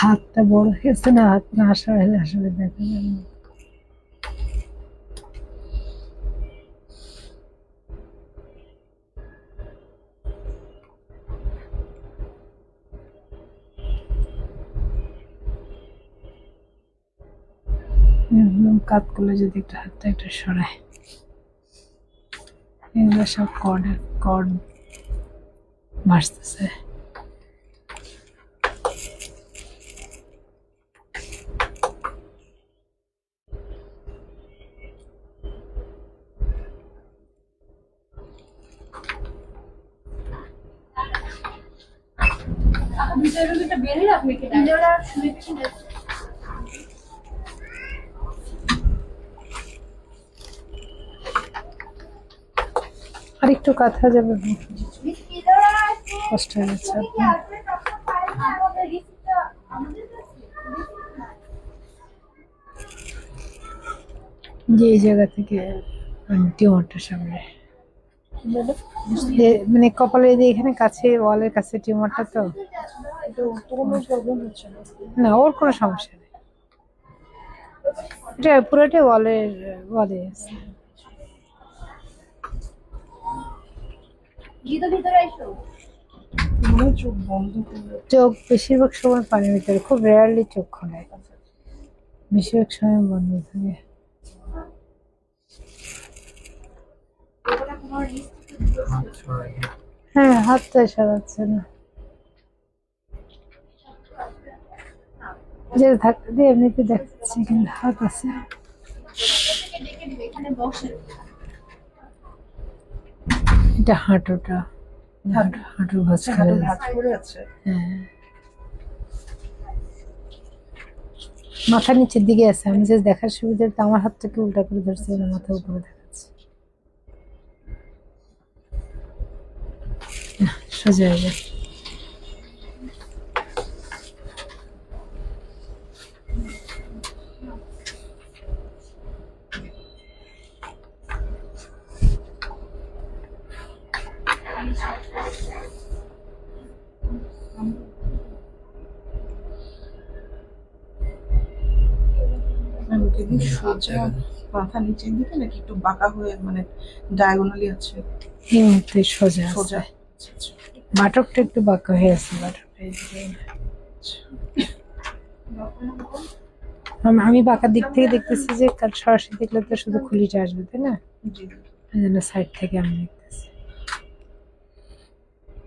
হাতটা বড় হয়েছে না, হাত না আসা হলে আসলে দেখা যাবে। কাত করলে যদি একটু হাতটা একটু সরায় এগুলো সব কর্ডের, কর্ড ভাসতেছে আর একটু কাঁথা যাবে। কষ্ট হয়ে যাচ্ছে যে এই জায়গা থেকে টিউমারটা সামনে। মানে কপালে যে এখানে কাছে ওয়ালের কাছে টিউমারটা তো? না? ওর কোনো সমস্যা নেই। এটা পুরোটাই ওয়ালের ওয়ালে আছে। চোখ চোখ বেশিরভাগ সময় পানির ভিতরে খুব রেয়ারলি চোখ খোলে। বেশিরভাগ সময় বন্ধ থাকে হ্যাঁ হাতটা সারাচ্ছে না। যে থাকতে দিয়ে এমনিতে দেখাচ্ছি কিন্তু হাত আছে। এটা হাঁটুটা। হাঁটু ভাঁজ করে হ্যাঁ। মাথা নিচের দিকে আছে। আমি যে দেখার সুবিধাতে আমার হাতটাকে উল্টা করে ধরছি মাথা উপরে দেখাচ্ছে। সোজা হয়ে যায়। সোজা মাথা নিচের দিকে নাকি একটু বাঁকা হয়ে মানে ডায়াগোনালি আছে এই মুহূর্তে সোজা সোজা। বাটকটা একটু বাঁকা হয়ে আছে বাটকটা। আম- বাঁকার দিক থেকে দেখতেছি যে সরাসরি দেখলে তো শুধু খুলিটা আসবে তাই না সাইড থেকে আমি